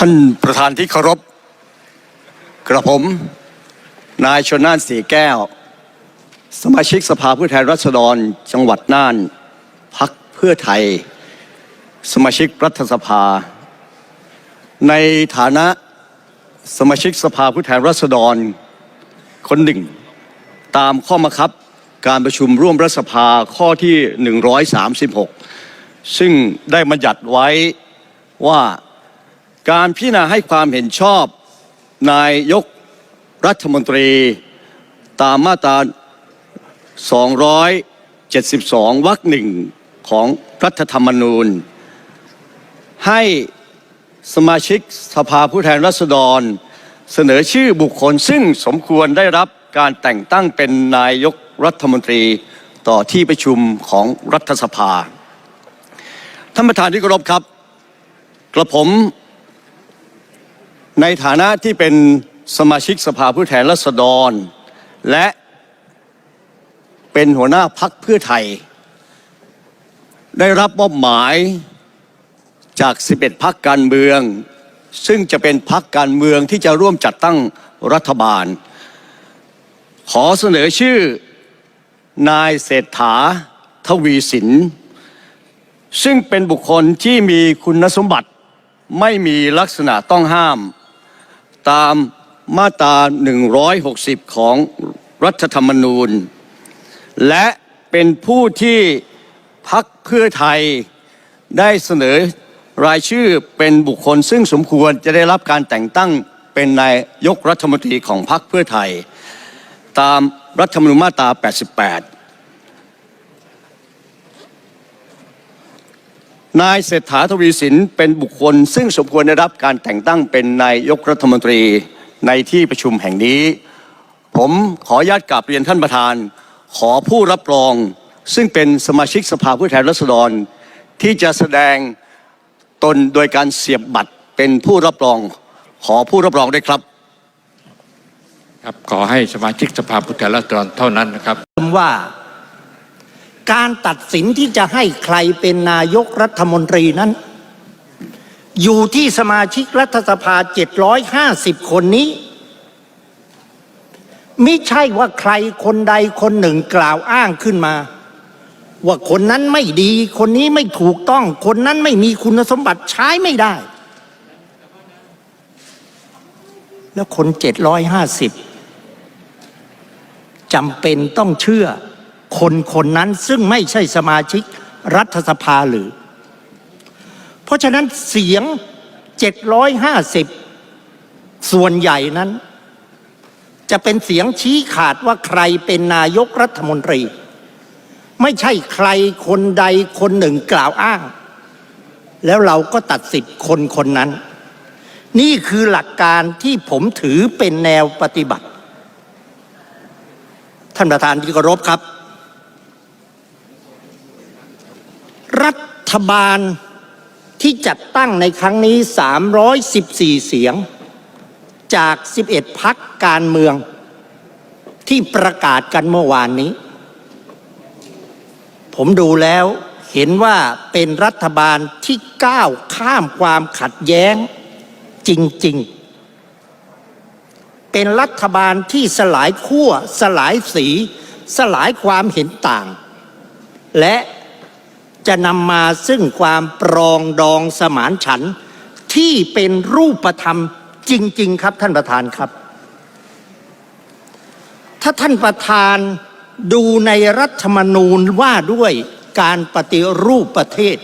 ท่านประธานที่เคารพ กระผม นายชนน่านสีแก้ว สมาชิกสภาผู้แทนราษฎรจังหวัดน่านพักเพื่อไทย สมาชิกรัฐสภา ในฐานะสมาชิกสภาผู้แทนราษฎร คนหนึ่ง ตามข้อบังคับการประชุมร่วมรัฐสภาข้อที่ 136 ซึ่งได้บัญญัติไว้ว่า การพิจารณาให้ความเห็นชอบ นายยกรัฐมนตรี ตามมาตรา 272 วรรคหนึ่งของรัฐธรรมนูญ ให้สมาชิกสภาผู้แทนราษฎร เสนอชื่อบุคคลซึ่งสมควรได้รับการแต่งตั้งเป็นนายกรัฐมนตรีต่อที่ประชุมของรัฐสภา ท่านประธานที่เคารพครับ กระผม ในฐานะที่เป็นสมาชิกสภาผู้แทนราษฎร และเป็นหัวหน้าพักเพื่อไทย ได้รับมอบหมายจาก 11 พักการเมือง ซึ่งจะเป็นพักการเมืองที่จะร่วมจัดตั้งรัฐบาล ขอเสนอชื่อนายเศรษฐาทวีสิน ซึ่งเป็นบุคคลที่มีคุณสมบัติไม่มีลักษณะต้องห้าม ตามมาตรา 160 ของรัฐธรรมนูญ และเป็นผู้ที่พักเพื่อไทยได้เสนอรายชื่อเป็นบุคคลซึ่งสมควรจะได้รับการแต่งตั้งเป็นนายกรัฐมนตรีของพรรคเพื่อไทย ตามรัฐธรรมนูญมาตรา 88 นายเศรษฐาทวีสินเป็นบุคคล ซึ่งสมควรได้รับการแต่งตั้งเป็นนายกรัฐมนตรีในที่ประชุมแห่งนี้ ผมขออนุญาตกราบเรียนท่านประธาน ขอผู้รับรอง ซึ่งเป็นสมาชิกสภาผู้แทนราษฎร ที่จะแสดงตนโดยการเสียบบัตรเป็นผู้รับรอง ขอผู้รับรองด้วยครับครับขอให้สมาชิกสภาผู้แทนราษฎรเท่านั้นนะครับว่า การตัดสินที่จะให้ใครเป็นนายกรัฐมนตรีนั้น อยู่ที่สมาชิกรัฐสภา 750 คนนี้ไม่ใช่ว่าใครคนใดคนหนึ่งกล่าวอ้างขึ้นมา ว่าคนนั้นไม่ดี คนนี้ไม่ถูกต้อง คนนั้นไม่มีคุณสมบัติใช้ไม่ได้ แล้วคน750จำเป็นต้องเชื่อ คนคนนั้นซึ่งไม่ใช่สมาชิกรัฐสภาหรือ เพราะฉะนั้นเสียง 750 ส่วนใหญ่นั้น จะเป็นเสียงชี้ขาดว่าใครเป็นนายกรัฐมนตรี ไม่ใช่ใครคนใดคนหนึ่งกล่าวอ้าง แล้วเราก็ตัดสิทธิ์คนคนนั้น นี่คือหลักการที่ผมถือเป็นแนวปฏิบัติท่านประธานที่เคารพครับ รัฐบาลที่จัดตั้งในครั้งนี้ 314 เสียง จาก 11 พักการเมือง ที่ประกาศกันเมื่อวานนี้ ผมดูแล้วเห็นว่าเป็นรัฐบาลที่ก้าวข้ามความขัดแย้งจริง ๆ เป็นรัฐบาลที่สลายขั้วสลายสี สลายความเห็นต่าง และ จะนำมาซึ่งความปรองดองสมานฉันที่เป็นรูปธรรมจริง ๆ ครับท่านประธานครับ ถ้าท่านประธานดูในรัฐธรรมนูญว่าด้วยการปฏิรูปประเทศ